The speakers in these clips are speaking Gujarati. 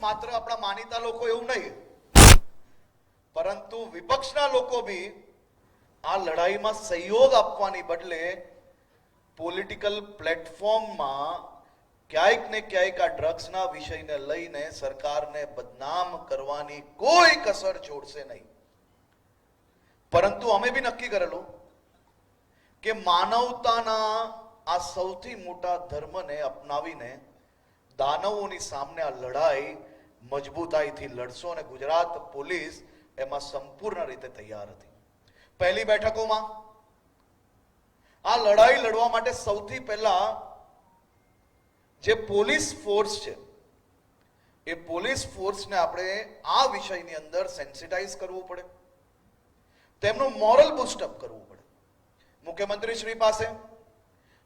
માત્ર આપણા માનીતા લોકો એવું નહીં. પરંતુ વિપક્ષના લોકો બી આ લડાઈમાં સહયોગ આપવાની બદલે પોલિટિકલ પ્લેટફોર્મમાં ક્યાંક ને ક્યાંક આ ડ્રગ્સના વિષયને લઈને સરકારને બદનામ કરવાની કોઈ કસર છોડશે નહીં. પરંતુ અમે બી નક્કી કરેલું કે માનવતાના આ સૌથી મોટા ધર્મને અપનાવીને દાનવોની સામે આ લડાઈ મજબૂતાઈથી લડશો અને ગુજરાત પોલીસ એમાં સંપૂર્ણ રીતે તૈયાર હતી. પહેલી બેઠકોમાં આ લડાઈ લડવા માટે સૌથી પહેલા જે પોલીસ ફોર્સ છે, એ પોલીસ ફોર્સને આપણે આ વિષયની અંદર સેન્સિટાઇઝ કરવું પડે. તેમનું મોરલ બુસ્ટઅપ કરવું પડે. મુખ્યમંત્રી શ્રી પાસે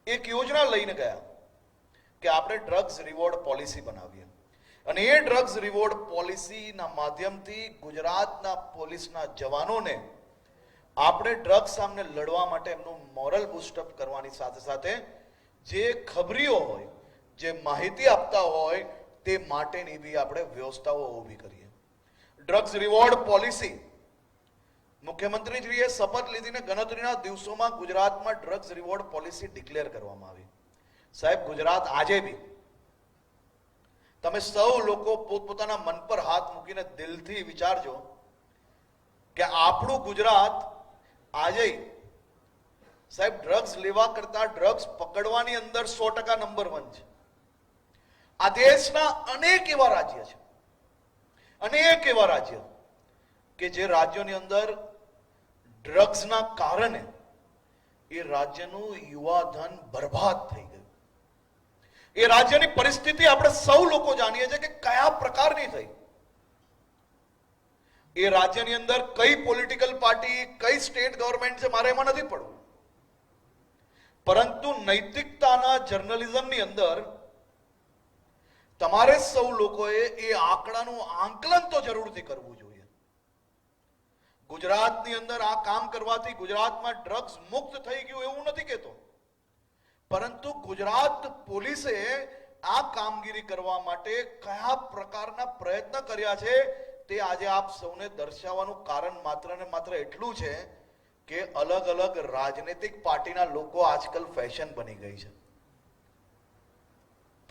એક યોજના લઈને ગયા કે આપણે ડ્રગ્સ રિવોર્ડ પોલિસી બનાવીએ. અને એ ડ્રગ્સ રિવોર્ડ પોલિસીના માધ્યમથી ગુજરાતના પોલીસના જવાનોને આપણે ડ્રગ્સ સામે લડવા માટે એમનું મોરલ બુસ્ટઅપ કરવાની સાથે સાથે જે ખબરીઓ હોય, જે માહિતી આપતા હોય, તે માટેની બી આપણે વ્યવસ્થાઓ ઊભી કરીએ. ડ્રગ્સ રિવોર્ડ પોલિસી મુખ્યમંત્રીશ્રીએ શપથ લીધીને ગણતરીના દિવસોમાં ગુજરાતમાં ડ્રગ્સ રિવોર્ડ પોલિસી ડિક્લેર કરવામાં આવી. સાહેબ, ગુજરાત આજે બી તમે સૌ લોકો પોતપોતાના મન પર હાથ મૂકીને દિલથી વિચારજો કે આપણું ગુજરાત આજે સાહેબ ડ્રગ્સ લેવા કરતા ડ્રગ્સ પકડવાની અંદર સો ટકા નંબર વન છે. આ દેશના અનેક એવા રાજ્ય છે. અનેક એવા રાજ્ય કે જે રાજ્યોની અંદર ડ્રગ્સના કારણે એ રાજ્યનું યુવા ધન બરબાદ થઈ એ રાજ્યની પરિસ્થિતિ આપણે સૌ લોકો જાણીએ છીએ કે કયા પ્રકારની થઈ. એ રાજ્યની અંદર કઈ પોલિટિકલ પાર્ટી કઈ સ્ટેટ ગવર્મેન્ટ છે મારે એમાં નથી પડવું. પરંતુ નૈતિકતાના જર્નલિઝમની અંદર તમારે સૌ લોકોએ એ આંકડાનું આંકલન તો જરૂરથી કરવું જોઈએ. ગુજરાતની અંદર આ કામ કરવાથી ગુજરાતમાં ડ્રગ્સ મુક્ત થઈ ગયું એવું નથી કહેતો. પરંતુ ગુજરાત પોલીસે આ કામગીરી કરવા માટે કયા પ્રકારના પ્રયત્ન કર્યા છે તે આજે આપ સૌને દર્શાવવાનું કારણ માત્ર ને માત્ર એટલું છે કે અલગ અલગ રાજનૈતિક પાર્ટીના લોકો આજકાલ ફેશન બની ગઈ છે.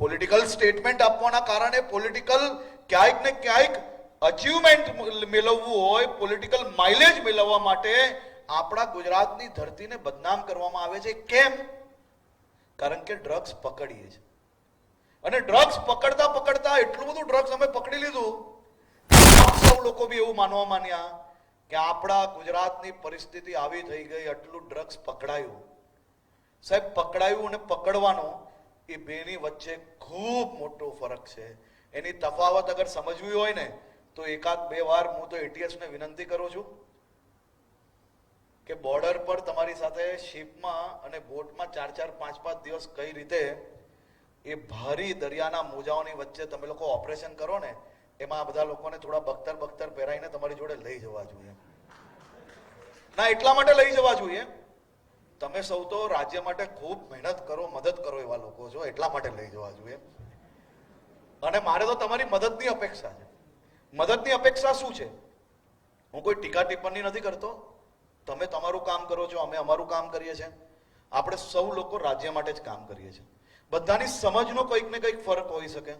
પોલિટિકલ સ્ટેટમેન્ટ આપવાના કારણે પોલિટિકલ ક્યાંક ને ક્યાંક અચીવમેન્ટ મેળવવું હોય પોલિટિકલ માઇલેજ મેળવવા માટે આપણા ગુજરાતની ધરતીને બદનામ કરવામાં આવે છે. કેમ? કારણ કે ડ્રગ્સ પકડીએ છે અને ડ્રગ્સ પકડતા પકડતા એટલું બધું ડ્રગ્સ અમે પકડી લીધું સૌ લોકો બી એવું માનવા માન્યા કે આપણા ગુજરાતની પરિસ્થિતિ આવી થઈ ગઈ, આટલું ડ્રગ્સ પકડાયું. સાહેબ, પકડાયું અને પકડવાનો એ બેની વચ્ચે ખૂબ મોટો ફરક છે. એની તફાવત અગર સમજવી હોય ને, તો એકાદ બે વાર હું તો એટીએસ ને વિનંતી કરું છું. કે બોર્ડર પર તમારી સાથે શિપમાં અને બોટમાં ચાર ચાર પાંચ પાંચ દિવસ કઈ રીતે એ ભારી દરિયાના મોજાઓની વચ્ચે તમે લોકો ઓપરેશન કરો ને, એમાં બધા લોકોને થોડા બખ્તર બખ્તર પહેરાઈને તમારી જોડે લઈ જવા જોઈએ. ના, એટલા માટે લઈ જવા જોઈએ. તમે સૌ તો રાજ્ય માટે ખૂબ મહેનત કરો, મદદ કરો એવા લોકો છો, એટલા માટે લઈ જવા જોઈએ. અને મારે તો તમારી મદદની અપેક્ષા છે. મદદની અપેક્ષા શું છે? હું કોઈ ટીકા ટિપ્પણી નથી કરતો. તમે તમારું કામ કરો છો, અમે અમારું કામ કરીએ છીએ. આપણે સૌ લોકો રાજ્ય માટે જ કામ કરીએ છીએ. બધાની સમજનો કંઈક ને કંઈક ફરક હોઈ શકે.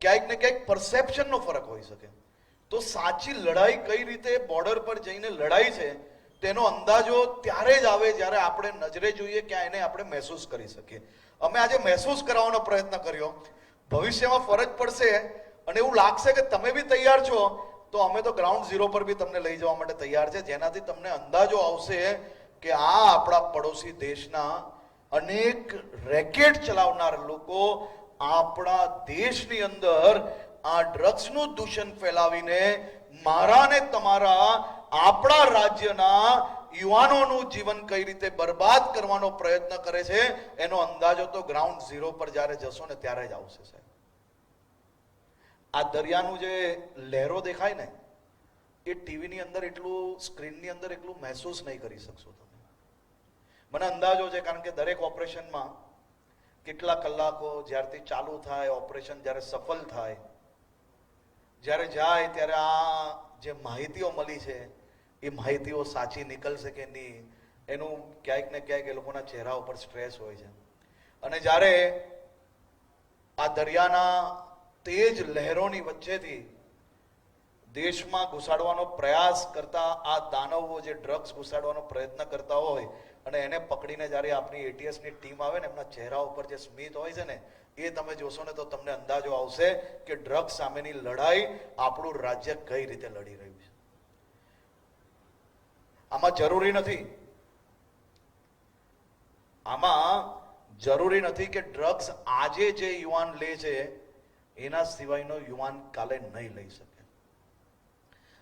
ક્યાંક ને ક્યાંક પરસેપ્શનનો ફરક હોઈ શકે. તો સાચી લડાઈ કઈ રીતે બોર્ડર પર જઈને લડાઈ છે, તેનો અંદાજો ત્યારે જ આવે જ્યારે આપણે નજરે જોઈએ ક્યાં એને આપણે મહેસૂસ કરી શકીએ. અમે આજે મહેસૂસ કરાવવાનો પ્રયત્ન કર્યો. ભવિષ્યમાં ફરજ પડશે અને એવું લાગશે કે તમે બી તૈયાર છો તો અમે તો ગ્રાઉન્ડ ઝીરો પર બી તમને લઈ જવા માટે તૈયાર છે. જેનાથી તમને અંદાજો આવશે કે આ આપણા પડોશી દેશના અનેક રેકેટ ચલાવનાર લોકો આપણા દેશની અંદર આ ડ્રગ્સનું દૂષણ ફેલાવીને મારા ને તમારા આપણા રાજ્યના યુવાનોનું જીવન કઈ રીતે બરબાદ કરવાનો પ્રયત્ન કરે છે, એનો અંદાજો તો ગ્રાઉન્ડ ઝીરો પર જ્યારે જશો ને ત્યારે જ આવશે, સાહેબ. આ દરિયાનું જે લહેરો દેખાય ને, એ ટીવીની અંદર એટલું, સ્ક્રીનની અંદર એટલું મહેસૂસ નહીં કરી શકશો તમે. મને અંદાજો છે કારણ કે દરેક ઓપરેશનમાં કેટલા કલાકો જ્યારથી ચાલુ થાય, ઓપરેશન જ્યારે સફળ થાય, જ્યારે જાય ત્યારે આ જે માહિતીઓ મળી છે, એ માહિતીઓ સાચી નીકળશે કે નહીં, એનું ક્યાંક ને ક્યાંક એ લોકોના ચહેરા ઉપર સ્ટ્રેસ હોય છે. અને જ્યારે આ દરિયાના તેજ લહેરોની વચ્ચેથી દેશમાં ઘુસાડવાનો પ્રયાસ કરતા આ દાનવો જે ડ્રગ્સ ઘુસાડવાનો પ્રયત્ન કરતા હોય અને એને પકડીને જ્યારે આપણી એટીએસની ટીમ આવે ને એમના ચહેરા ઉપર જે સ્મિત હોય છે ને, એ તમે જોશો ને તો તમને અંદાજો આવશે કે ડ્રગ્સ સામેની લડાઈ આપણું રાજ્ય કઈ રીતે લડી રહ્યું છે. આમાં જરૂરી નથી. આમાં જરૂરી નથી કે ડ્રગ્સ આજે જે યુવાન લે છે એના સિવાયનો યુવાન કાલે નહીં લઈ શકે.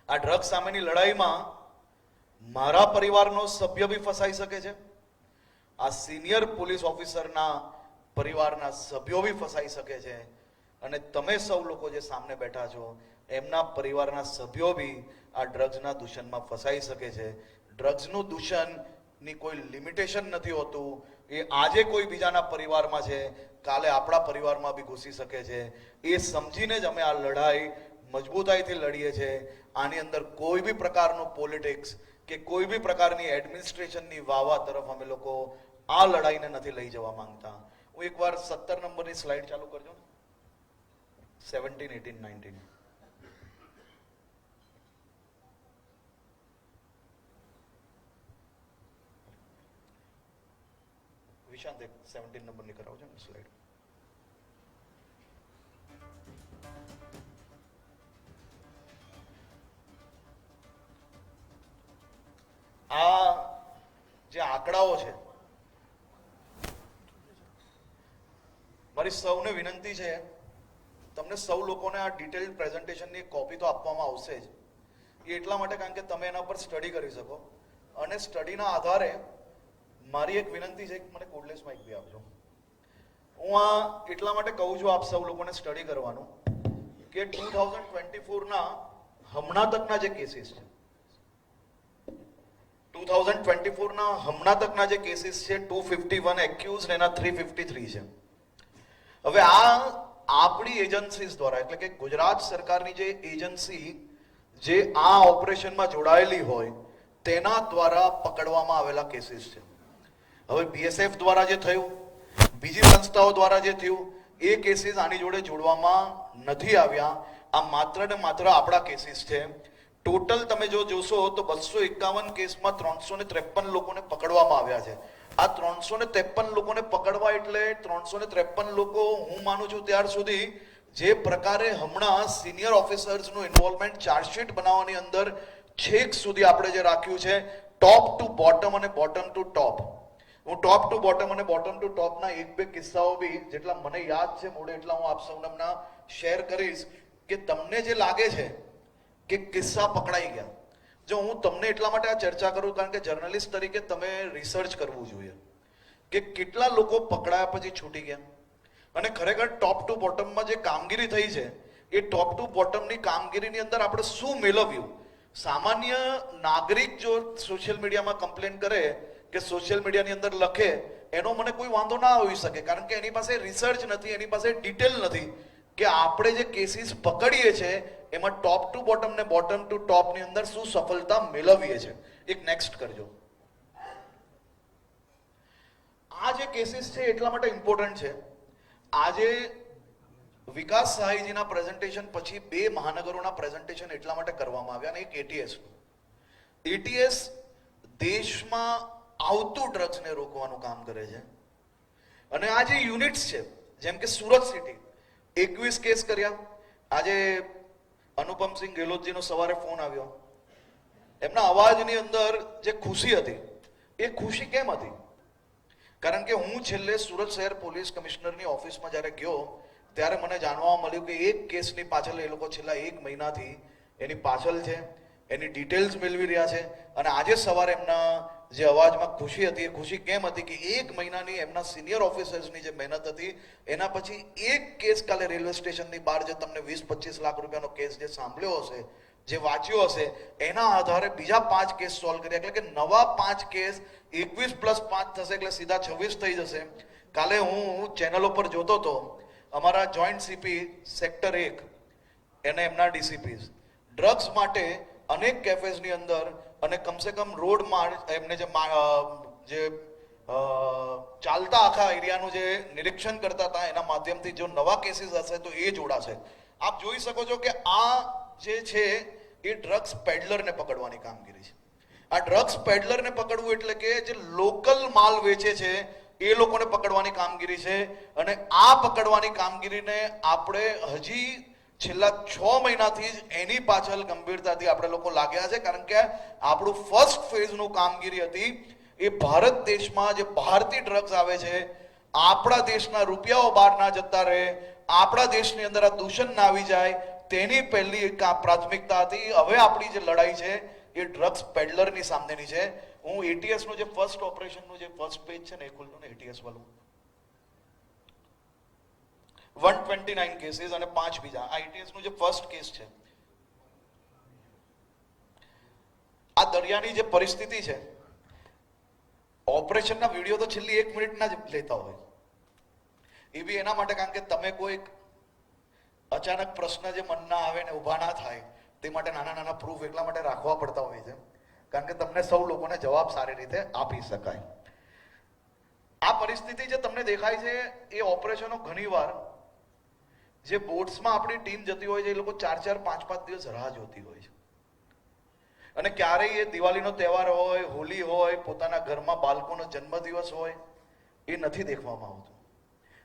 આ ડ્રગ્સ સામેની લડાઈમાં મારા પરિવારનો સભ્ય બી ફસાઈ શકે છે. આ સિનિયર પોલીસ ઓફિસરના પરિવારના સભ્યો બી ફસાઈ શકે છે. અને તમે સૌ લોકો જે સામે બેઠા છો, એમના પરિવારના સભ્યો બી આ ડ્રગ્સના દૂષણમાં ફસાઈ શકે છે. ડ્રગ્સનું દૂષણની કોઈ લિમિટેશન નથી હોતું એ આજે કોઈ બીજાના પરિવારમાં છે, કાલે આપણા પરિવારમાં બી ઘૂસી શકે છે. એ સમજીને જ અમે આ લડાઈ મજબૂતાઈથી લડીએ છીએ આની અંદર કોઈ બી પ્રકારનું પોલિટિક્સ કે કોઈ બી પ્રકારની એડમિનિસ્ટ્રેશનની વાવા તરફ અમે લોકો આ લડાઈને નથી લઈ જવા માંગતા. હું એકવાર સત્તર નંબરની સ્લાઇડ ચાલુ કરજો ને. સેવન્ટીન એટીન નાઇન્ટીન વિશાંત એક સેવન્ટીન નંબરની કરાવજો ને સ્લાઇડ આ જે આંકડાઓ છે, મારી સૌને વિનંતી છે, તમને સૌ લોકોને આ ડિટેલ પ્રેઝન્ટેશનની કોપી તો આપવામાં આવશે જ. એ એટલા માટે કારણ કે તમે એના પર સ્ટડી કરી શકો. અને સ્ટડીના આધારે મારી એક વિનંતી છે કે મને કોડલેસ માઇક બી આપજો. હું આ એટલા માટે કહું છું આપ સૌ લોકોને સ્ટડી કરવાનું કે ટુ થાઉઝન્ડ ટ્વેન્ટી ફોરના હમણાં તકના જે કેસીસ છે ટુ થાઉઝન્ડ ટ્વેન્ટી ફોરના હમણાં તકના જે કેસીસ છે ટુ ફિફ્ટી વન એક્યુઝ એના થ્રી ફિફ્ટી થ્રી છે. હવે આ આપણી એજન્સીસ દ્વારા, એટલે કે ગુજરાત સરકારની જે એજન્સી જે આ ઓપરેશનમાં જોડાયેલી હોય, તેના દ્વારા પકડવામાં આવેલા કેસીસ છે. હવે બીએસએફ દ્વારા જે થયું, બીજી સંસ્થાઓ દ્વારા જે થયું, એ કેસીસ આની જોડે જોડવામાં નથી આવ્યા. આ માત્ર ને માત્ર આપણા કેસીસ છે. ટોટલ તમે જો જોશો તો બસો એકાવન કેસમાં ત્રણસો ને ત્રેપન લોકોને પકડવામાં આવ્યા છે. આ ત્રણસો ને ત્રેપન લોકોને પકડવા એટલે ત્રણસો ને ત્રેપન લોકો હું માનું છું ત્યાર સુધી જે પ્રકારે હમણાં સિનિયર ઓફિસર્સનું ઇન્વોલ્વમેન્ટ ચાર્જશીટ બનાવવાની અંદર છેક સુધી આપણે જે રાખ્યું છે ટોપ ટુ બોટમ અને બોટમ ટુ ટોપ હું ટોપ ટુ બોટમ અને બોટમ ટુ ટોપના એક બે કિસ્સાઓ બી, જેટલા મને યાદ છે મોડે એટલા હું આપ સૌને શેર કરીશ કે તમને જે લાગે છે કે કિસ્સા પકડાઈ ગયા. જો હું તમને એટલા માટે આ ચર્ચા કરું, કારણ કે જર્નલિસ્ટ તરીકે તમે રિસર્ચ કરવું જોઈએ કે કેટલા લોકો પકડાયા પછી છૂટી ગયા. અને ખરેખર ટોપ ટુ બોટમમાં જે કામગીરી થઈ છે, એ ટોપ ટુ બોટમની કામગીરીની અંદર આપણે શું મેળવ્યું? સામાન્ય નાગરિક જો સોશિયલ મીડિયામાં કમ્પ્લેન કરે કે સોશિયલ મીડિયાની અંદર લખે, એનો મને કોઈ વાંધો ના આવી શકે. કારણ કે એની પાસે રિસર્ચ નથી, એની પાસે ડિટેલ નથી. કે આપણે જે કેસીસ પકડીએ છીએ એમાં ટોપ ટુ બોટમ ને બોટમ ટુ ટોપની અંદર શું સફળતા મેળવીએ છે. એક નેક્સ્ટ કરજો. આ જે કેસીસ છે, એટલા માટે ઇમ્પોર્ટન્ટ છે. આજે વિકાસ સહાયજીના પ્રેઝન્ટેશન પછી બે મહાનગરોના પ્રેઝન્ટેશન એટલા માટે કરવામાં આવ્યા, અને એક એટીએસ એટીએસ દેશમાં આવતું ડ્રગ્સને રોકવાનું કામ કરે છે. અને આ જે યુનિટ્સ છે, જેમ કે સુરત સિટી એકવીસ કેસ કર્યા. આજે અનુપમસિંહ ગેહલોતજીનો સવારે ફોન આવ્યો. એમના અવાજની અંદર જે ખુશી હતી, એ ખુશી કેમ હતી? કારણ કે હું છેલ્લે સુરત શહેર પોલીસ કમિશનરની ઓફિસમાં જ્યારે ગયો, ત્યારે મને જાણવા મળ્યું કે એક કેસની પાછળ એ લોકો છેલ્લા એક મહિનાથી એની પાછળ છે, એની ડિટેલ્સ મેળવી રહ્યા છે. અને આજે સવારે એમના જે અવાજમાં ખુશી હતી, એ ખુશી કેમ હતી કે એક મહિનાની એમના સિનિયર ઓફિસર્સની જે મહેનત હતી, એના પછી એક કેસ કાલે રેલવે સ્ટેશનની બહાર જે તમને વીસ પચીસ લાખ રૂપિયાનો કેસ જે સાંભળ્યો હશે, જે વાંચ્યો હશે, એના આધારે બીજા પાંચ કેસ સોલ્વ કર્યા. એટલે કે નવા પાંચ કેસ એકવીસ પ્લસ પાંચ થશે એટલે સીધા છવ્વીસ થઈ જશે. કાલે હું ચેનલ ઉપર જોતો હતો, અમારા જોઈન્ટ સીપી સેક્ટર એક, એને એમના ડીસીપી ડ્રગ્સ માટે અનેક કેફેઝની અંદર અને કમસે કમ રોડ માર એમને જે જે ચાલતા આખા એરિયાનું જે નિરીક્ષણ કરતા હતા, એના માધ્યમથી જો નવા કેસીસ હશે તો એ જોડાશે. આપ જોઈ શકો છો કે આ જે છે, એ ડ્રગ્સ પેડલરને પકડવાની કામગીરી છે. આ ડ્રગ્સ પેડલરને પકડવું એટલે કે જે લોકલ માલ વેચે છે, એ લોકોને પકડવાની કામગીરી છે. અને આ પકડવાની કામગીરીને આપણે હજી છેલ્લા છ મહિનાથી જ એની પાછળ ગંભીરતાથી આપણે લોકો લાગ્યા છે, કારણ કે આપણું ફર્સ્ટ ફેઝનું કામગીરી હતી, એ ભારત દેશમાં જે બહારથી ડ્રગ્સ આવે છે, આપણા દેશના રૂપિયાઓ બહાર ના જતા રહે, આપણા દેશની અંદર આ દૂષણ ના આવી જાય, તેની પહેલી એક પ્રાથમિકતા હતી. હવે આપણી જે લડાઈ છે, એ ડ્રગ્સ પેડલરની સામેની છે. હું એટીએસનું જે ફર્સ્ટ ઓપરેશનનું જે ફર્સ્ટ પેજ છે ને, એ ખુલ્લું ને એટીએસ વાળું. વન ટ્વેન્ટી નાઇન કેસીસ અને પાંચ બીજા. આ નું જે ફર્સ્ટ કેસ છે. આ દરિયાની જે પરિસ્થિતિ છે ઓપરેશનના વીડિયો તો છેલ્લી એક મિનિટના જ લેતા હોય. એ બી એના માટે કારણ કે તમે કોઈક અચાનક પ્રશ્ન જે મનના આવે ને ઊભા ના થાય, તે માટે નાના નાના પ્રૂફ એટલા માટે રાખવા પડતા હોય છે. કારણ કે તમને સૌ લોકોને જવાબ સારી રીતે આપી શકાય. આ પરિસ્થિતિ જે તમને દેખાય છે, એ ઓપરેશનો ઘણીવાર જે બોટ્સમાં આપણી ટીમ જતી હોય છે, એ લોકો ચાર ચાર, પાંચ પાંચ દિવસ રાહ જોતી હોય છે. અને ક્યારેય એ દિવાળીનો તહેવાર હોય, હોલી હોય, પોતાના ઘરમાં બાળકોનો જન્મદિવસ હોય, એ નથી દેખવામાં આવતું.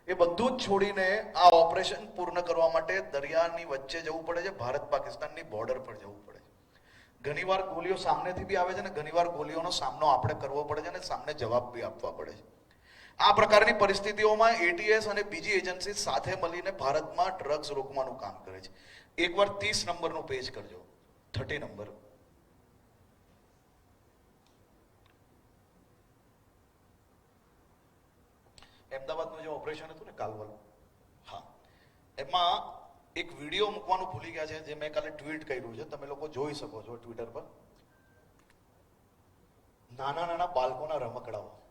એ બધું જ છોડીને આ ઓપરેશન પૂર્ણ કરવા માટે દરિયાની વચ્ચે જવું પડે છે, ભારત પાકિસ્તાનની બોર્ડર પર જવું પડે છે. ઘણીવાર ગોલીઓ સામનેથી બી આવે છે અને ઘણીવાર ગોલીઓનો સામનો આપણે કરવો પડે છે અને સામને જવાબ બી આપવા પડે છે. આ પ્રકારની પરિસ્થિતિઓમાં એટીએસ અને બીજી એજન્સી સાથે મળીને ભારતમાં ડ્રગ્સ રોકવાનું કામ કરે છે. એકવાર ત્રીસ નંબરનું પેજ કરજો. Thirty number. અમદાવાદનું જે ઓપરેશન હતું ને કાલવલ, હા. એમાં એક વીડિયો મૂકવાનું ભૂલી ગયા છે, જે મેં કાલે ટ્વીટ કર્યું છે. તમે લોકો જોઈ શકો છો ટ્વિટર પર. નાના નાના બાળકોના રમકડાઓ.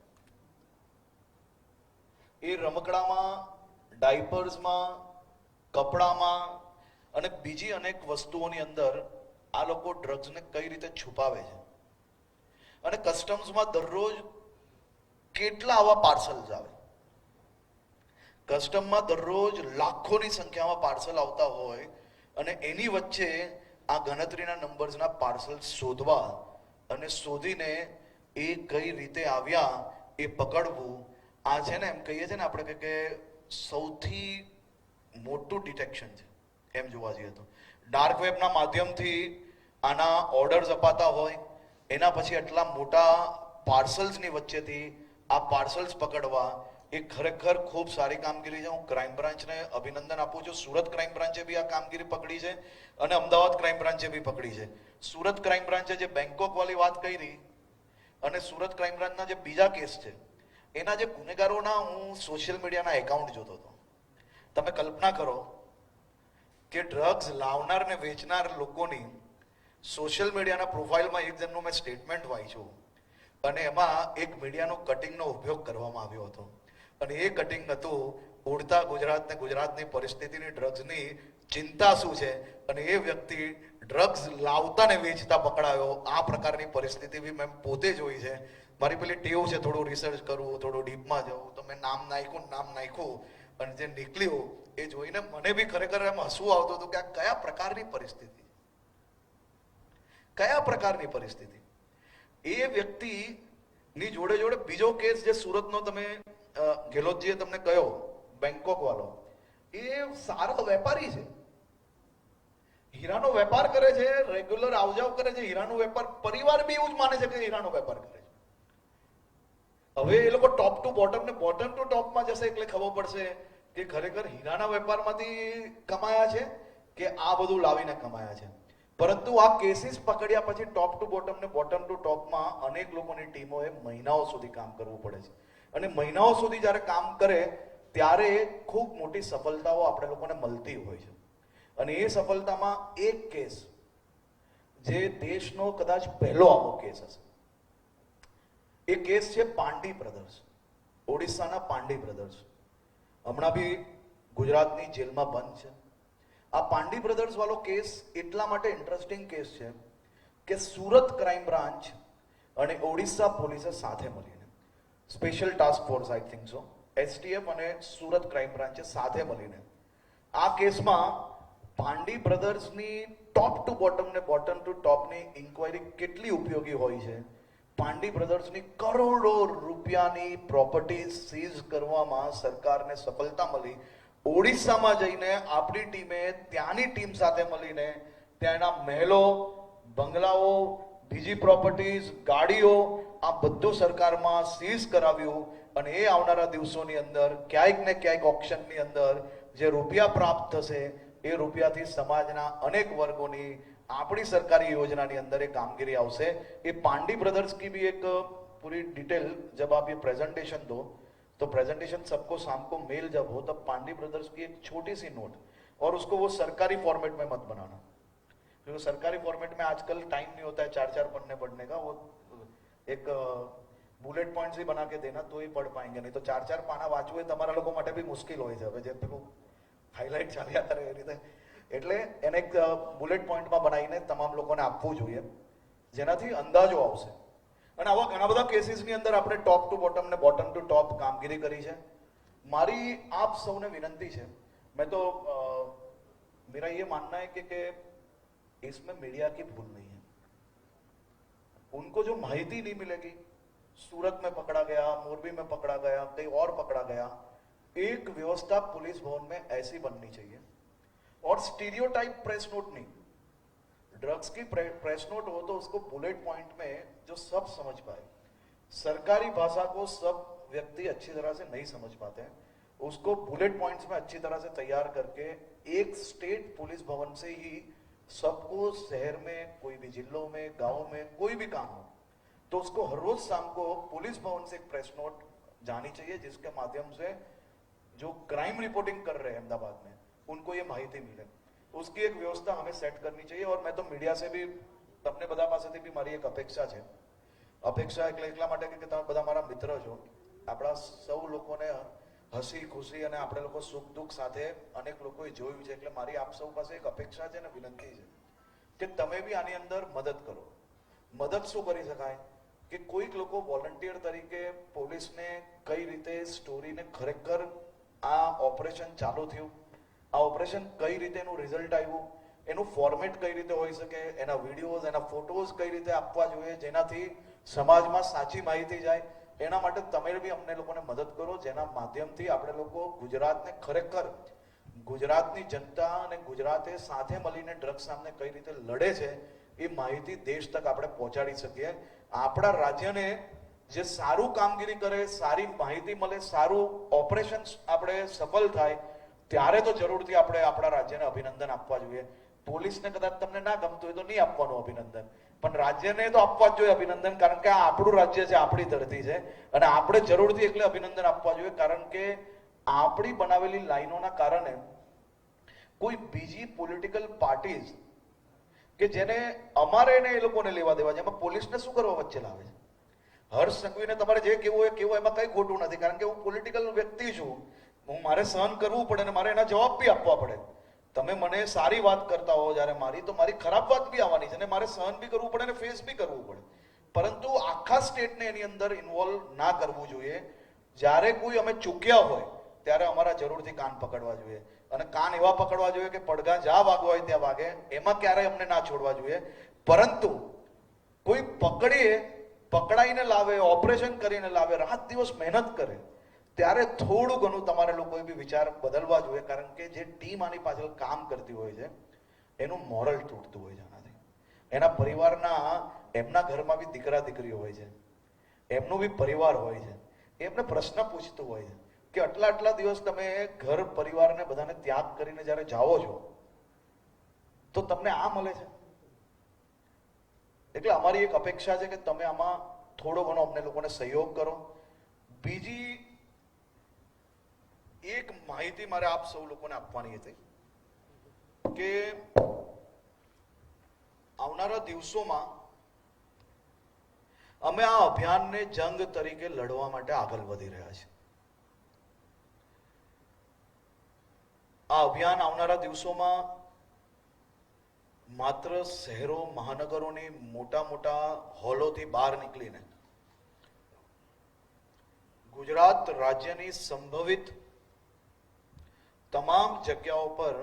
એ રમકડામાં, ડાયપર્સમાં, કપડામાં અને બીજી અનેક વસ્તુઓની અંદર આ લોકો ડ્રગ્સને કઈ રીતે છુપાવે છે. અને કસ્ટમ્સમાં દરરોજ કેટલા આવા પાર્સલ્સ આવે. કસ્ટમમાં દરરોજ લાખોની સંખ્યામાં પાર્સલ આવતા હોય અને એની વચ્ચે આ ગણતરીના નંબર્સના પાર્સલ શોધવા અને શોધીને એ કઈ રીતે આવ્યા એ પકડવું આ છે ને એમ કહીએ છીએ ને આપણે કે- સૌથી મોટું ડિટેક્શન છે, એમ જોવા જઈએ તો. ડાર્ક વેબના માધ્યમથી આના ઓર્ડર્સ અપાતા હોય, એના પછી આટલા મોટા પાર્સલ્સની વચ્ચેથી આ પાર્સલ્સ પકડવા, એ ખરેખર ખૂબ સારી કામગીરી છે. હું ક્રાઇમ બ્રાન્ચને અભિનંદન આપું છું. સુરત ક્રાઇમ બ્રાન્ચે બી આ કામગીરી પકડી છે અને અમદાવાદ ક્રાઇમ બ્રાન્ચે બી પકડી છે. સુરત ક્રાઇમ બ્રાન્ચે જે બેંકોક વાળી વાત કરી અને સુરત ક્રાઇમ બ્રાન્ચના જે બીજા કેસ છે એના જે ગુનેગારોના હું સોશિયલ મીડિયાના એકાઉન્ટ જોતો હતો, તમે કલ્પના કરો કે ડ્રગ્સ લાવનાર ને વેચનાર લોકોની સોશિયલ મીડિયાના પ્રોફાઇલમાં એક જણનું મેં સ્ટેટમેન્ટ વાંચ્યું અને એમાં એક મીડિયાનો કટિંગનો ઉપયોગ કરવામાં આવ્યો હતો. અને એ કટિંગ હતું ઉડતા ગુજરાત ને ગુજરાતની પરિસ્થિતિની ડ્રગ્સની ચિંતા શું છે? અને એ વ્યક્તિ ડ્રગ્સ લાવતા ને વેચતા પકડાયો. આ પ્રકારની પરિસ્થિતિ બી મેં પોતે જોઈ છે. મારી પેલી ટેવ છે, થોડું રિસર્ચ કરવું થોડું ડીપમાં જવું તો મેં નામ નાખ્યું નામ નાખ્યું. અને જે નીકળ્યું એ જોઈને મને બી ખરેખર એમ હસવું આવતું હતું કે આ કયા પ્રકારની પરિસ્થિતિ? કયા પ્રકારની પરિસ્થિતિ? એ વ્યક્તિ ની જોડે જોડે બીજો કેસ જે સુરતનો તમે ગેલોતજીએ તમને કહ્યો બેંકોક વાળો એ સારો વેપારી છે. હીરાનો વેપાર કરે છે રેગ્યુલર આવજાવ કરે છે, હીરાનો વેપાર પરિવાર બી એવું જ માને છે કે હીરાનો વેપાર કરે છે. હવે એ લોકો ટોપ ટુ બોટમ ને બોટમ ટુ ટોપમાં જશે એટલે ખબર પડશે કે ખરેખર હીરાના વેપારમાંથી કમાયા છે કે આ બધું લાવીને કમાયા છે. પરંતુ આ કેસીસ પકડ્યા પછી ટોપ ટુ બોટમ ને બોટમ ટુ ટોપમાં અનેક લોકોની ટીમોએ મહિનાઓ સુધી કામ કરવું પડે છે. અને મહિનાઓ સુધી જ્યારે કામ કરે ત્યારે ખૂબ મોટી સફળતાઓ આપણે લોકોને મળતી હોય છે. અને એ સફળતામાં એક કેસ જે દેશનો કદાચ પહેલો આવો કેસ હશે. એ કેસ છે પાંડી બ્રધર્સ. ઓડિશાના પાંડી બ્રધર્સ. હમણાં બી ગુજરાતની જેલમાં બંધ છે. આ પાંડી બ્રધર્સ વાળો કેસ એટલા માટે ઇન્ટરેસ્ટિંગ કેસ છે કે સુરત ક્રાઇમ બ્રાન્ચ અને ઓડિશા પોલીસે સાથે મળીને special task force I think so STF અને સુરત ક્રાઇમ બ્રાન્ચે સાથે મળીને, આ કેસમાં પાંડી બ્રધર્સની ટોપ ટુ બોટમ ને બોટમ ટુ ટોપની ઇન્ક્વાયરી કેટલી ઉપયોગી હોય છે? પાંડી બ્રધર્સની કરોડો રૂપિયાની પ્રોપર્ટી સીઝ કરવામાં સરકારને સફળતા મળી ઓડિશામાં જઈને આપણી ટીમે ત્યાંની ટીમ સાથે મળીને ત્યાંના મહેલો બંગલાઓ બીજી પ્રોપર્ટીઝ ગાડીઓ આ બધું સરકારમાં સીઝ કરાવ્યું અને એ આવનારા દિવસોની અંદર ક્યાંક ને ક્યાંક ઓપ્શનની અંદર જે રૂપિયા પ્રાપ્ત થશે એ રૂપિયાથી સમાજના અનેક વર્ગોની આપણી સરકારી યોજનાની અંદર એ કામગીરી આવશે એ पांडी ब्रदर्स की भी एक पूरी डिटेल जब आप ये प्रेजेंटेशन दो तो प्रेजेंटेशन सबको शाम को मेल जब हो तब पांडी ब्रदर्स की एक छोटी सी नोट और उसको वो सरकारी फॉर्मेट में मत बनाना क्योंकि सरकारी फॉर्मेट में आजकल टाइम नहीं होता है चार चार पन्ने पढ़ने का वो એક બુલેટ પોઈન્ટ ही बना के देना तो ही पढ़ पाएंगे नहीं तो ચાર ચાર પાના વાંચવું એ તમારા લોકો માટે બી મુશ્કેલ હોય છે હવે જે પેલું હાઇલાઇટ ચાલ્યા કરે એ રીતે એટલે એને એક બુલેટ પોઈન્ટમાં બનાવીને તમામ લોકોને આપવું જોઈએ જેનાથી અંદાજો આવશે અને આવા ઘણા બધા કેસીસની અંદર આપણે ટોપ ટુ બોટમ ને બોટમ ટુ ટોપ કામગીરી કરી છે મારી આપ સૌને વિનંતી છે મેં તો અ, मेरा ये मानना है कि, कि इसमें मीडिया की भूल नहीं है उनको जो माहिती नहीं मिलेगी सूरत में पकड़ा गया मोरबी में पकड़ा गया कहीं और पकड़ा गया एक व्यवस्था पुलिस भवन में ऐसी बननी चाहिए और स्टीरियोटाइप प्रेस नोट नहीं। ड्रग्स की प्रे, प्रेस नोट हो तो उसको बुलेट पॉइंट में जो सब समझ पाए। सरकारी भाषा को सब व्यक्ति अच्छी तरह से नहीं समझ पाते हैं। उसको बुलेट पॉइंट्स में अच्छी तरह से तैयार करके एक स्टेट पुलिस भवन से ही सबको शहर में कोई भी जिलों में गाँव में कोई भी काम हो तो उसको हर रोज शाम को पुलिस भवन से एक प्रेस नोट जानी चाहिए जिसके माध्यम से जो क्राइम रिपोर्टिंग कर रहे हैं अहमदाबाद में। उनको ये माहिती मिले उसकी एक व्यवस्था हमें सेट करनी चाहिए और मैं तो મીડિયા से भी તમને બધા પાસેથી બી મારી એક અપેક્ષા છે અપેક્ષા એટલે એટલા માટે કે તમે બધા મારા મિત્ર છો આપણા સૌ લોકોને હસી ખુશી અને આપણે લોકો સુખ દુઃખ સાથે અનેક લોકોએ જોયું છે એટલે મારી આપ સૌ પાસે એક અપેક્ષા છે ને વિનંતી છે કે તમે બી આની અંદર મદદ કરો મદદ શું કરી શકાય કે કોઈક લોકો વોલન્ટિયર તરીકે પોલીસને કઈ રીતે સ્ટોરીને ખરેખર આ ઓપરેશન ચાલુ થયું આ ઓપરેશન કઈ રીતે એનું રિઝલ્ટ આવ્યું, એનું ફોર્મેટ કઈ રીતે હોઈ શકે, એના વિડીયોઝ એના ફોટોઝ કઈ રીતે આપવા જોઈએ, જેનાથી સમાજમાં સાચી માહિતી જાય, એના માટે તમે બી અમને લોકોને મદદ કરો, જેના માધ્યમથી આપણે લોકો ગુજરાતને ખરેખર, ગુજરાતની જનતા અને ગુજરાતે સાથે મળીને ડ્રગ્સ સામે કઈ રીતે લડે છે, એ માહિતી દેશ તક આપણે પહોંચાડી શકીએ. આપણા રાજ્યને જે સારું કામગીરી કરે, સારી માહિતી મળે, સારું ઓપરેશન આપણે સફળ થાય ત્યારે તો જરૂરથી આપણે આપણા રાજ્યને અભિનંદન આપવા જોઈએ. પોલીસને કદાચ તમને ના ગમતું હોય તો નહીં આપવાનું અભિનંદન. પણ રાજ્યને તો આપવા જ જોઈએ અભિનંદન, કારણ કે આ આપણું રાજ્ય છે, આપણી ધરતી છે. અને આપણે જરૂરથી એટલે અભિનંદન આપવા જોઈએ, કારણ કે આપણી બનાવેલી લાઈનોના કારણે કોઈ બીજી પોલિટિકલ પાર્ટીઝ કે જેને અમારે ને એ લોકોને લેવા દેવા છે એમાં પોલીસને શું કરવા વચ્ચે લાવે છે? હર્ષ સંઘવીને તમારે જે કેવું હોય કેવું એમાં કઈ ખોટું નથી. કારણ કે હું પોલિટિકલ વ્યક્તિ છું. હું મારે સહન કરવું પડે ને મારે એના જવાબ બી આપવા પડે. તમે મને સારી વાત કરતા હો જ્યારે મારી, તો મારી ખરાબ વાત બી આવવાની છે અને મારે સહન બી કરવું પડે ને ફેસ બી કરવું પડે. પરંતુ આખા સ્ટેટને એની અંદર ઇન્વોલ્વ ના કરવું જોઈએ. જ્યારે કોઈ અમે ચૂક્યા હોય, ત્યારે અમારા જરૂરથી કાન પકડવા જોઈએ. અને કાન એવા પકડવા જોઈએ કે પડઘા જ્યાં વાગવા હોય ત્યાં વાગે, એમાં ક્યારેય અમને ના છોડવા જોઈએ. પરંતુ કોઈ પકડીએ, પકડાઈને લાવે ઓપરેશન કરીને લાવે, રાત દિવસ મહેનત કરે ત્યારે થોડું ઘણું તમારે લોકોએ બી વિચાર બદલવા જોઈએ, કારણ કે જે ટીમ આની પાછળ કામ કરતી હોય છે, એનું મોરલ તૂટતું હોય છે આનાથી. એના પરિવારના, એમના ઘરમાં બી દીકરા દીકરીઓ હોય છે, એમનું બી પરિવાર હોય છે. એમને પ્રશ્ન પૂછતું હોય છે કે આટલા આટલા દિવસ તમે ઘર પરિવારને બધાને ત્યાગ કરીને જ્યારે જાઓ છો, તો તમને આ મળે છે? એટલે અમારી એક અપેક્ષા છે કે તમે આમાં થોડો ઘણો અમને લોકોને સહયોગ કરો. બીજી એક માહિતી મારે આપ સૌ લોકોને આપવાની હતી કે આવનારા દિવસોમાં અમે આ અભિયાનને જંગ તરીકે લડવા માટે આગળ વધી રહ્યા છીએ. આ અભિયાન આવનારા દિવસોમાં માત્ર શહેરો, મહાનગરોની મોટા મોટા હોલોથી બહાર નીકળીને ગુજરાત રાજ્યની સંભવિત તમામ જગ્યાઓ પર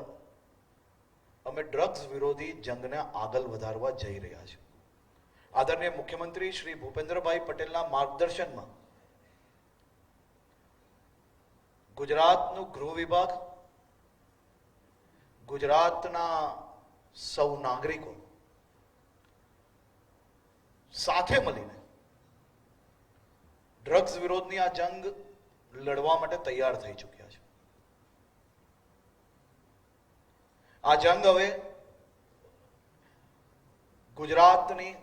અમે ડ્રગ્સ વિરોધી જંગને આગળ વધારવા જઈ રહ્યા છીએ. આદરણીય મુખ્યમંત્રી શ્રી ભૂપેન્દ્રભાઈ પટેલના માર્ગદર્શનમાં ગુજરાતનું ગૃહ વિભાગ, ગુજરાતના સૌ નાગરિકો સાથે મળીને ડ્રગ્સ વિરોધની આ જંગ લડવા માટે તૈયાર થઈ ચૂક્યા છે આ જંગ હવે ગુજરાતની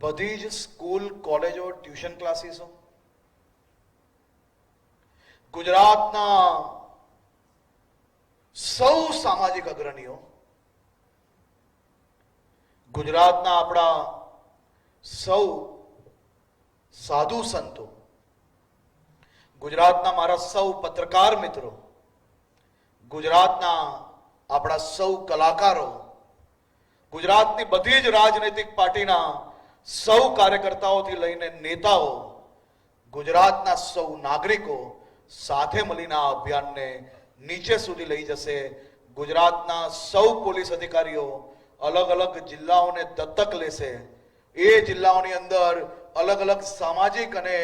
બધી જ સ્કૂલ, કોલેજો, ટ્યુશન ક્લાસીસો, ગુજરાતના સૌ સામાજિક અગ્રણીઓ, ગુજરાતના આપણા સૌ સાધુ સંતો, ગુજરાતના મારા સૌ પત્રકાર મિત્રો ગુજરાતના આપણા સૌ કલાકારો, ગુજરાતની બધી જ રાજનૈતિક પાર્ટીના સૌ કાર્યકર્તાઓથી લઈને નેતાઓ, ગુજરાતના સૌ નાગરિકો સાથે મળીને આ અભિયાનને નીચે સુધી લઈ જશે. ગુજરાતના સૌ પોલીસ અધિકારીઓ અલગ અલગ જિલ્લાઓને દત્તક લેશે. એ જિલ્લાઓની અંદર અલગ અલગ સામાજિક અને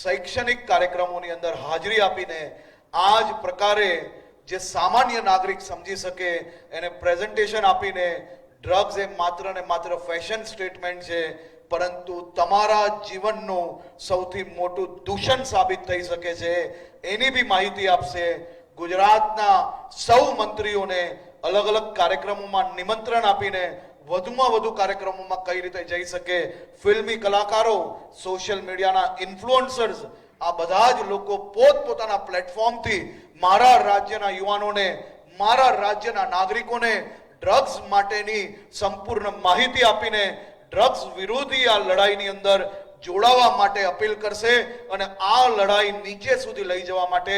શૈક્ષણિક કાર્યક્રમોની અંદર હાજરી આપીને આ જ પ્રકારે જે સામાન્ય નાગરિક સમજી શકે, એને પ્રેઝન્ટેશન આપીને ડ્રગ્સ એ માત્ર ને માત્ર ફેશન સ્ટેટમેન્ટ છે, પરંતુ તમારા જીવનનું સૌથી મોટું દૂષણ સાબિત થઈ શકે છે, એની બી માહિતી આપશે. ગુજરાતના સૌ મંત્રીઓને અલગ અલગ કાર્યક્રમોમાં નિમંત્રણ આપીને વધુમાં વધુ કાર્યક્રમોમાં કઈ રીતે જઈ શકે. ફિલ્મી કલાકારો સોશિયલ મીડિયાના ઇન્ફ્લુઅન્સર્સ આ બધા જ લોકો પોતપોતાના પ્લેટફોર્મથી મારા રાજ્યના યુવાનોને, મારા રાજ્યના નાગરિકોને ડ્રગ્સ માટેની સંપૂર્ણ માહિતી આપીને ડ્રગ્સ વિરોધી આ લડાઈની અંદર જોડાવા માટે અપીલ કરશે અને આ લડાઈ નીચે સુધી લઈ જવા માટે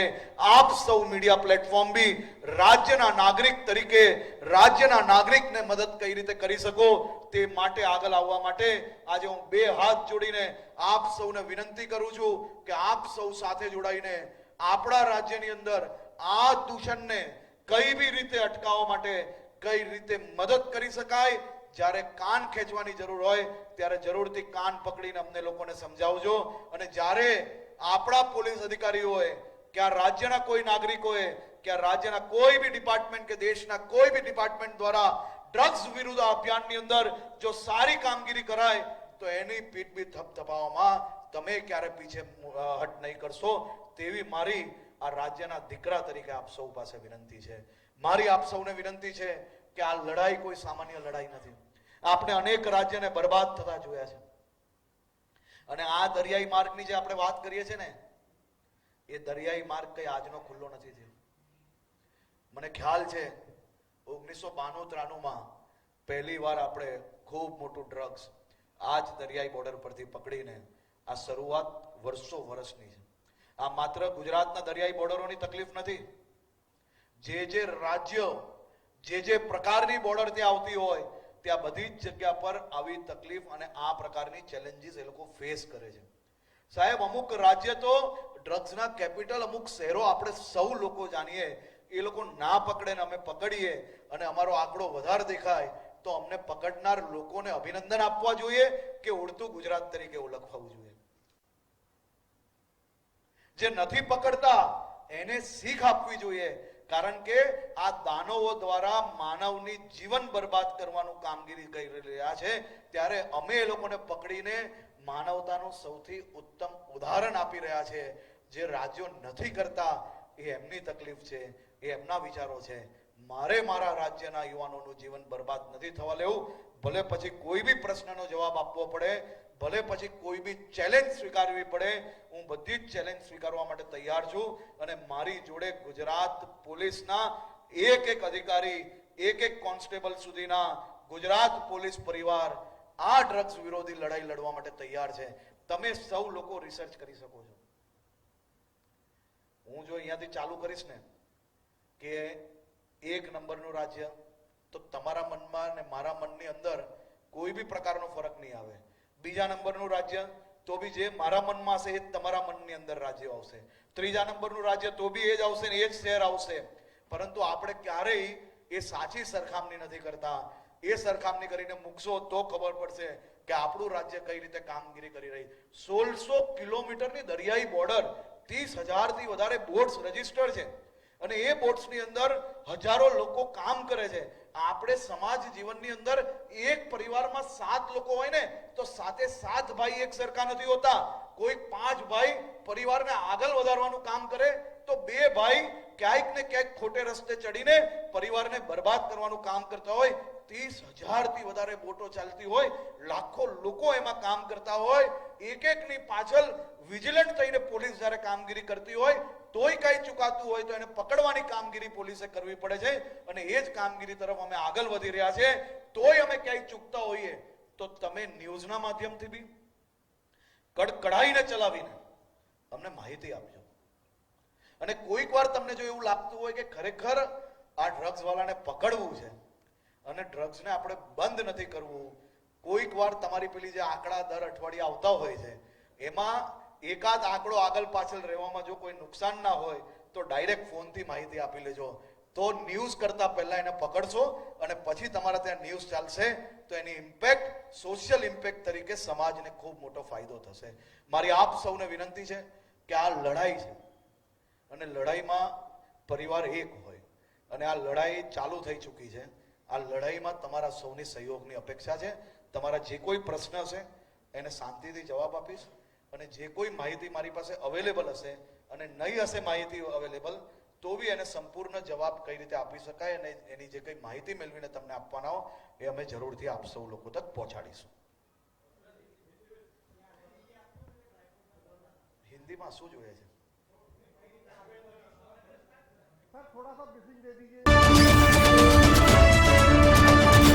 આપ સૌ મીડિયા પ્લેટફોર્મ બી રાજ્યના નાગરિક તરીકે, રાજ્યના નાગરિકને મદદ કઈ રીતે કરી શકો તે માટે આગળ આવવા માટે આજે હું બે હાથ જોડીને આપ સૌને વિનંતી કરું છું કે આપ સૌ સાથે જોડાઈને આપણા રાજ્યની અંદર આ દૂષણને કઈ બી રીતે અટકાવવા માટે કઈ રીતે મદદ કરી શકાય જ્યારે કાન ખેંચવાની જરૂર હોય, ત્યારે જરૂરથી કાન પકડીને અમને લોકોને સમજાવજો. અને જ્યારે આપણા પોલીસ અધિકારીઓએ કે આ રાજ્યના કોઈ નાગરિકોએ કે આ રાજ્યના કોઈ બી ડિપાર્ટમેન્ટ કે દેશના કોઈ બી ડિપાર્ટમેન્ટ દ્વારા ડ્રગ્સ વિરુદ્ધ અભિયાનની અંદર જો સારી કામગીરી કરાય, તો એની પીઠ બી ધબધબાવામાં તમે ક્યારે પીછે હટ નહીં કરશો. તેવી મારી આ રાજ્યના દીકરા તરીકે આપ સૌ પાસે વિનંતી છે. મારી આપ સૌને વિનંતી છે કે આ લડાઈ કોઈ સામાન્ય લડાઈ નથી. આપણે અનેક રાજ્યને બરબાદ થતા જોયા છે. અને આ દરિયાઈ માર્ગની જે આપણે વાત કરીએ છીએ ને, એ દરિયાઈ માર્ગ કઈ આજનો ખુલ્લો નથી થયો. મને ખ્યાલ છે, ઓગણીસો બાણું ત્રાણુંમાં પહેલી વાર આપણે ખૂબ મોટું ડ્રગ્સ આ જ દરિયાઈ બોર્ડર પરથી પકડીને આ શરૂઆત વર્ષો વર્ષની છે. આ માત્ર ગુજરાતના દરિયાઈ બોર્ડરોની તકલીફ નથી. જે જે રાજ્ય, જે જે પ્રકારની બોર્ડર ત્યાં આવતી હોય ત્યાં બધી જ જગ્યા પર આવી તકલીફ અને આ પ્રકારની ચેલેન્જીસ એ લોકો ફેસ કરે છે. સાહેબ, અમુક રાજ્ય તો ડ્રગ્સના કેપિટલ અમુક શહેરો આપણે સૌ લોકો જાણીએ, એ લોકો ના પકડે ને અમે પકડીએ અને અમારો આંકડો વધારે દેખાય, તો અમને પકડનાર લોકોને અભિનંદન આપવા જોઈએ કે ઉડતું ગુજરાત તરીકે ઓળખવું જોઈએ. જે નથી પકડતા, એને શીખ આપવી જોઈએ. કારણ કે આ દાનવો દ્વારા માનવની જીવન બરબાદ કરવાનું કામગીરી કરી રહ્યા છે. ત્યારે અમે એ લોકોને પકડીને માનવતાનું સૌથી ઉત્તમ ઉદાહરણ આપી રહ્યા છે. જે રાજ્યો નથી કરતા, એ એમની તકલીફ છે, એ એમના વિચારો છે. મારે મારા રાજ્યના યુવાનોનું જીવન બરબાદ નથી થવા લેવું ભલે પછી કોઈ બી પ્રશ્નનો જવાબ આપવો પડે ભલે પછી કોઈ બી ચેલેન્જ સ્વીકારવી પડે, હું બધી જ ચેલેન્જ સ્વીકારવા માટે તૈયાર છું અને મારી જોડે ગુજરાત પોલીસના એક એક અધિકારી, એક એક કોન્સ્ટેબલ સુધીના ગુજરાત પોલીસ પરિવાર આ ડ્રગ્સ વિરોધી લડાઈ લડવા માટે તૈયાર છે. તમે સૌ લોકો રિસર્ચ કરી શકો છો. હું જો અહીંયાથી ચાલુ કરીશ ને, કે એક નંબરનું રાજ્ય, તો તમારા મનમાં અને મારા મનની અંદર કોઈ બી પ્રકારનો ફરક નહીં આવે. બીજા નંબરનું રાજ્ય, તો બી જે મારા મનમાં હશે એ જ તમારા મનની અંદર રાજ્ય આવશે. ત્રીજા નંબરનું રાજ્ય તો બી એ જ આવશે ને એ જ શહેર આવશે. પરંતુ આપણે ક્યારેય એ સાચી સરખામણી નથી કરતા. એ સરખામણી કરીને મૂકશો તો ખબર પડશે કે આપણું રાજ્ય કઈ રીતે કામગીરી કરી રહી. સોળસો કિલોમીટરની દરિયાઈ બોર્ડર ત્રીસ હજારથી વધારે બોટ્સ રજિસ્ટર છે. અને એ બોટ્સની અંદર હજારો લોકો કામ કરે છે. આપણે સમાજ જીવનની અંદર એક પરિવારમાં સાત લોકો હોય ને સાતે સાત ભાઈ એક સરખા નથી હોતા. કોઈ પાંચ ભાઈ પરિવારને આગળ વધારવાનું કામ કરે તો બે ભાઈ ક્યાંક ને ક્યાંક ખોટે રસ્તે ચડીને પરિવારને બરબાદ કરવાનું કામ કરતા હોય. ત્રીસ હજારથી વધારે બોટો ચાલતી હોય. લાખો લોકો એમાં કામ કરતા હોય. એક એકની પાછળ વિજિલન્ટ થઈને પોલીસ જ્યારે કામગીરી કરતી હોય, તોય કઈ ચુકાતું હોય તો એને પકડવાની કામગીરી પોલીસે કરવી પડે છે. અને એ જ કામગીરી તરફ અમે આગળ વધી રહ્યા છે તોય અમે ક્યાંય ચૂકતા હોઈએ. તો તમે ન્યૂઝના માધ્યમથી બી કડકડાઈને ચલાવીને અમને માહિતી આપજો. અને કોઈક વાર તમને જો એવું લાગતું હોય કે ખરેખર આ ડ્રગ્સ વાળાને પકડવું છે અને ડ્રગ્સને આપણે બંધ નથી કરવું, કોઈક વાર તમારી પેલી જે આંકડા દર અઠવાડિયે આવતા હોય છે, એમાં એકાદ આંકડો આગળ પાછળ રહેવામાં જો કોઈ નુકસાન ના હોય, તો ડાયરેક્ટ ફોનથી માહિતી આપી લેજો. તો ન્યૂઝ કરતા પહેલા એને પકડશો અને પછી તમારા ત્યાં ન્યૂઝ ચાલશે તો એની ઇમ્પેક્ટ સોશિયલ ઇમ્પેક્ટ તરીકે સમાજને ખૂબ મોટો ફાયદો થશે. મારી આપ સૌને વિનંતી છે કે આ લડાઈ છે. અને લડાઈમાં પરિવાર એક હોય અને આ લડાઈ ચાલુ થઈ ચૂકી છે. આ લડાઈમાં તમારા સૌની સહયોગની અપેક્ષા છે. તમારા જે કોઈ પ્રશ્ન હશે એને શાંતિથી જવાબ આપીશ અને જે કોઈ માહિતી મારી પાસે અવેલેબલ હશે અને નહીં હશે માહિતી અવેલેબલ તો બી એને સંપૂર્ણ જવાબ કઈ રીતે આપી શકાય અને એની જે કંઈ માહિતી મેળવીને તમને આપવાના હોય એ અમે જરૂરથી આપ સૌ લોકો તક પહોંચાડીશું. હિન્દીમાં શું જોઈએ છે? થોડા સા